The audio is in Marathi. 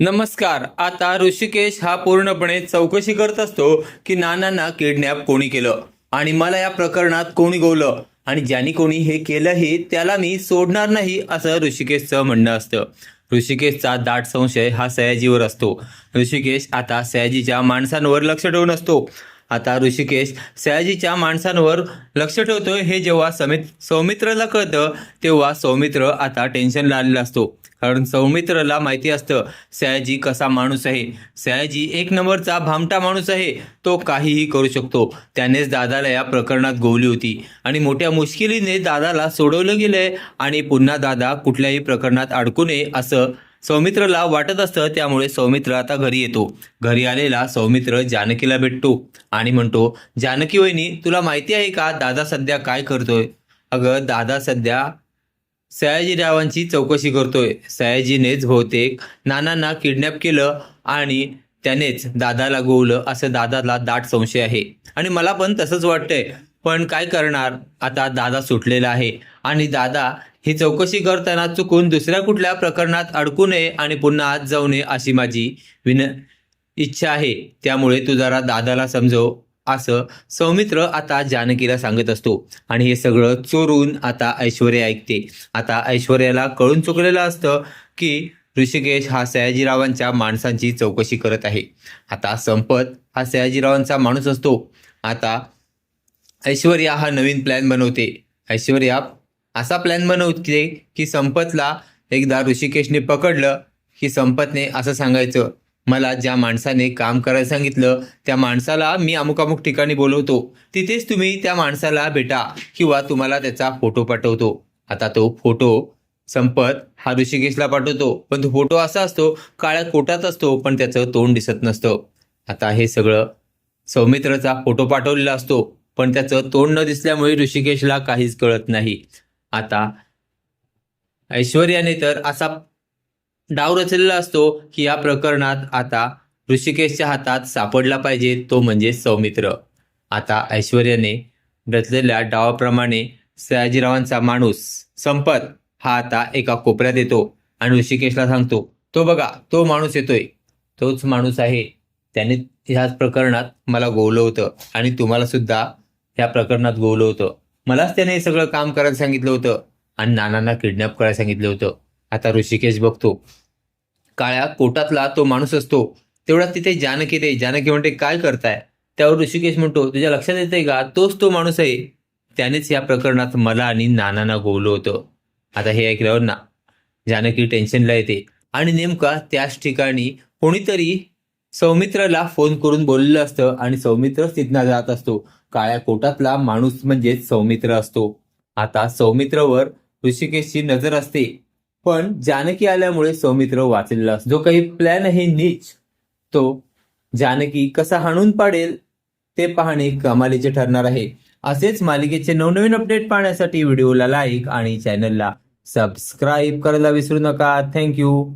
नमस्कार. आता ऋषिकेश हा पूर्णपणे चौकशी करत असतो की नानांना किडनॅप कोणी केलं आणि मला या प्रकरणात कोणी गोवलं आणि ज्यांनी कोणी हे केलंही त्याला मी सोडणार नाही असं ऋषिकेशचं म्हणणं असतं. ऋषिकेशचा दाट संशय हा सयाजीवर असतो. ऋषिकेश आता सयाजीच्या माणसांवर लक्ष ठेवून असतो. आता ऋषिकेश सयाजीच्या माणसांवर लक्ष ठेवतो हे जेव्हा समित सौमित्रला कळतं तेव्हा सौमित्र आता टेन्शनला आलेला असतो. कारण सौमित्रला माहिती असतं सयाजी कसा माणूस आहे? सयाजी एक नंबरचा भामटा माणूस आहे. तो काहीही करू शकतो. त्यानेच दादाला या प्रकरणात गोवली होती. आणि मोठ्या मुश्किलीने दादाला सोडवलं गेलंय. आणि पुन्हा दादा कुठल्याही प्रकरणात अडकू नये असं सौमित्रला वाटत असतं त्यामुळे सौमित्र आता घरी येतो. घरी आलेला सौमित्र जानकीला भेटतो आणि म्हणतो जानकी वहिनी तुला माहिती आहे का दादा सध्या काय करतोय? अगं दादा सध्या सयाजीरावांची चौकशी करतोय. सयाजीनेच बहुतेक नानांना किडनॅप केलं आणि त्यानेच दादाला गोवलं. असं दादाला दाट संशय आहे. आणि मला पण तसंच वाटतंय. पण काय करणार? आता दादा सुटलेला आहे आणि दादा ही चौकशी करताना चुकून दुसऱ्या कुठल्या प्रकरणात अडकू नये आणि पुन्हा आत जाऊ नये अशी माझी विन इच्छा आहे. त्यामुळे तू जरा दादाला समजव असं सौमित्र आता जानकीला सांगत असतो. आणि हे सगळं चोरून आता ऐश्वर्या ऐकते. आता ऐश्वर्याला कळून चुकलेलं असतं की ऋषिकेश हा सयाजीरावांच्या माणसांची चौकशी करत आहे. आता संपत हा सयाजीरावांचा माणूस असतो. आता ऐश्वर्या हा नवीन प्लॅन बनवते. ऐश्वर्या असा प्लॅन बनवते की संपतला. एकदा ऋषिकेशने पकडलं. की संपतने असं सांगायचं मला ज्या माणसाने काम करायला सांगितलं त्या माणसाला मी अमुक अमुक ठिकाणी बोलवतो. तिथेच तुम्ही त्या माणसाला भेटा किंवा तुम्हाला त्याचा फोटो पाठवतो. आता तो फोटो संपत हा ऋषिकेशला पाठवतो. पण तो फोटो असा असतो काळ्या कोटात असतो पण त्याचं तोंड दिसत नसतं. आता हे सगळं सौमित्रचा फोटो पाठवलेला असतो. पण त्याचं तोंड न दिसल्यामुळे ऋषिकेशला काहीच कळत नाही. आता. ऐश्वर्याने तर असा डाव रचलेला असतो की या प्रकरणात आता ऋषिकेशच्या हातात सापडला पाहिजे तो म्हणजे सौमित्र. आता ऐश्वर्याने रचलेल्या डावाप्रमाणे सयाजीरावांचा माणूस संपत हा आता एका कोपऱ्यात येतो आणि ऋषिकेशला सांगतो तो बघा तो माणूस येतोय. तोच माणूस आहे. त्याने ह्याच प्रकरणात मला गोवलं होतं आणि तुम्हाला सुद्धा ह्या प्रकरणात गोवलं होतं. मलाच त्याने हे सगळं काम करायला सांगितलं होतं. आणि नानांना किडनॅप करायला सांगितलं होतं. आता ऋषिकेश बघतो. काळ्या कोटातला तो माणूस असतो. तेवढा तिथे जानकी ते जानकी म्हणते काय करताय? त्यावर ऋषिकेश म्हणतो तुझ्या लक्षात येतंय का? तोच तो माणूस आहे. त्यानेच या प्रकरणात मला आणि नानांना गोवलं होतं. आता हे ऐकल्यावर ना जानकी टेन्शनला येते. आणि नेमका त्याच ठिकाणी कोणीतरी सौमित्रला फोन करून बोललेलं असतं आणि सौमित्र तिथनं जात असतो. काळ्या कोटातला माणूस म्हणजेच सौमित्र असतो. आता सौमित्रवर ऋषिकेशची नजर असते. पण जानकी आल्यामुळे सौमित्र वाचलेला असतो. जो काही प्लॅन आहे नीच तो जानकी कसा हाणून पाडेल ते पाहणे कमालीचे ठरणार आहे. असेच मालिकेचे नवनवीन अपडेट पाहण्यासाठी व्हिडिओला लाईक आणि चॅनलला सबस्क्राईब करायला विसरू नका. थँक्यू